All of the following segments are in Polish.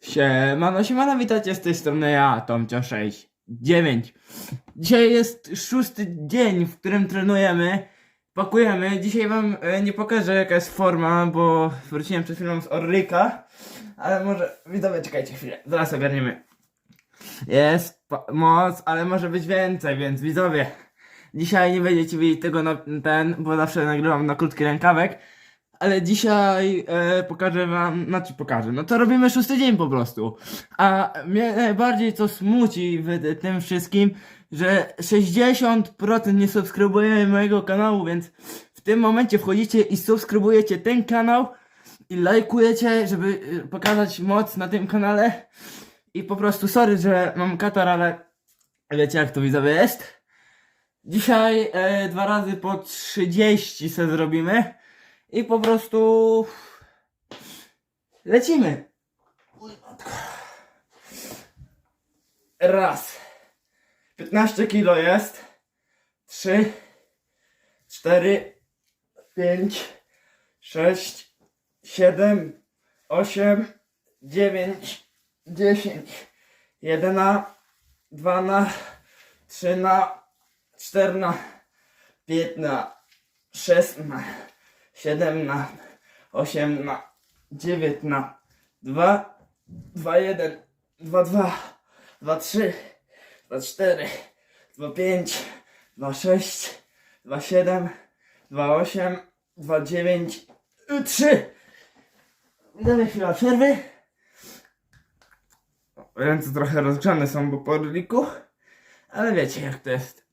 Siemano, siemano, witajcie z tej strony ja, Tomcio 69. Dzisiaj jest szósty dzień, w którym trenujemy, pakujemy. Dzisiaj wam e, nie pokażę jaka jest forma, bo wróciłem przed chwilą z Orlika, ale może, widzowie, czekajcie chwilę, zaraz ogarniemy. Jest moc, ale może być więcej, więc widzowie, dzisiaj nie będziecie widzieć tego na ten, bo zawsze nagrywam na krótki rękawek, ale dzisiaj e, pokażę wam, znaczy pokażę, no to robimy szósty dzień po prostu. A mnie najbardziej co smuci w tym wszystkim, że 60% nie subskrybuje mojego kanału, więc w tym momencie wchodzicie i subskrybujecie ten kanał i lajkujecie, żeby e, pokazać moc na tym kanale. I po prostu sorry, że mam katar, ale wiecie jak to widzowie jest. Dzisiaj e, dwa razy po 30 se zrobimy. I po prostu lecimy. Raz. 15 kilo jest. 3, 4, 5, 6, 7, 8, 9, 10, 11, 12, 13, 14, 15, 16, 17, 18, 19, 2, 21, 22, 23, 24, 25, 26, 27, 28, 29, 3. Damy chwilę przerwy. Ręce trochę rozgrzane są, po orliku, ale wiecie jak to jest.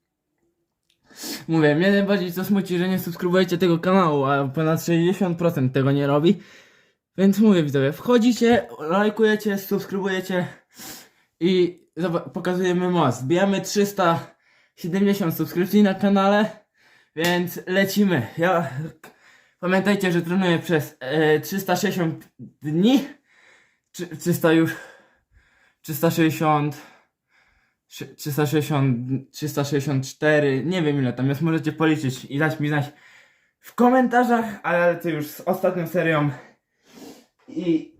Mówię, mnie najbardziej to smuci, że nie subskrybujecie tego kanału, a ponad 60% tego nie robi. Więc mówię widzowie, wchodzicie, lajkujecie, subskrybujecie i pokazujemy moc. Bijamy 370 subskrypcji na kanale, więc lecimy. Ja pamiętajcie, że trenuję przez e, 360 dni. Czy, 300 już 360 Trzy- 360, 364, nie wiem ile tam jest, możecie policzyć i dać mi znać w komentarzach, ale to już z ostatnią serią i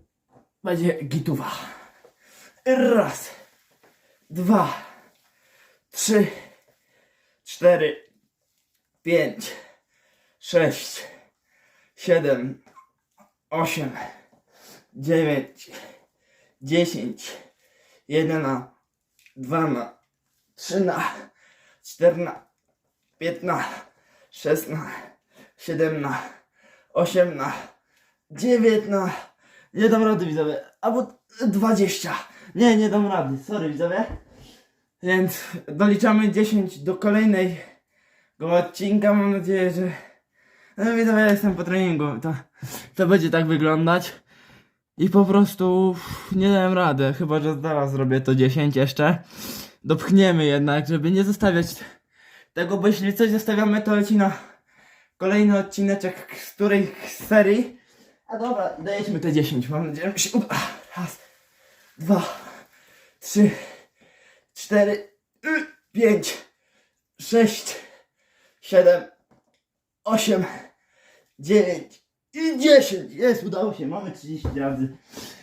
będzie gituwa. Raz, dwa, trzy, cztery, pięć, sześć, siedem, osiem, dziewięć, dziesięć, jedenaście, 12, 13, 14, 15, 16, 17, 18, 19, nie dam rady widzowie, albo 20, nie, nie dam rady, sorry widzowie, więc doliczamy 10 do kolejnego odcinka, mam nadzieję, że no widzowie, ja jestem po treningu, to, to będzie tak wyglądać. I po prostu nie dałem rady, chyba że zaraz zrobię to 10 jeszcze. Dopchniemy jednak, żeby nie zostawiać tego, bo jeśli coś zostawiamy, to leci na kolejny odcineczek z której serii. A dobra, dajemy te 10, mam nadzieję, że się uda. Raz, dwa, trzy, cztery, pięć, sześć, siedem, osiem, 9 i 10. Jest, udało się, mamy 30 razy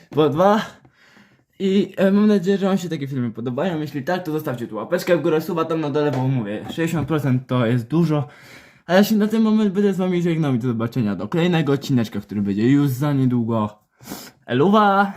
po dwa. I e, mam nadzieję, że Wam się takie filmy podobają. Jeśli tak, to zostawcie tu łapeczkę w górę, suba tam na dole, bo mówię, 60% to jest dużo. A ja się na ten moment będę z Wami żegnał i do zobaczenia do kolejnego odcineczka, który będzie już za niedługo. Eluwa!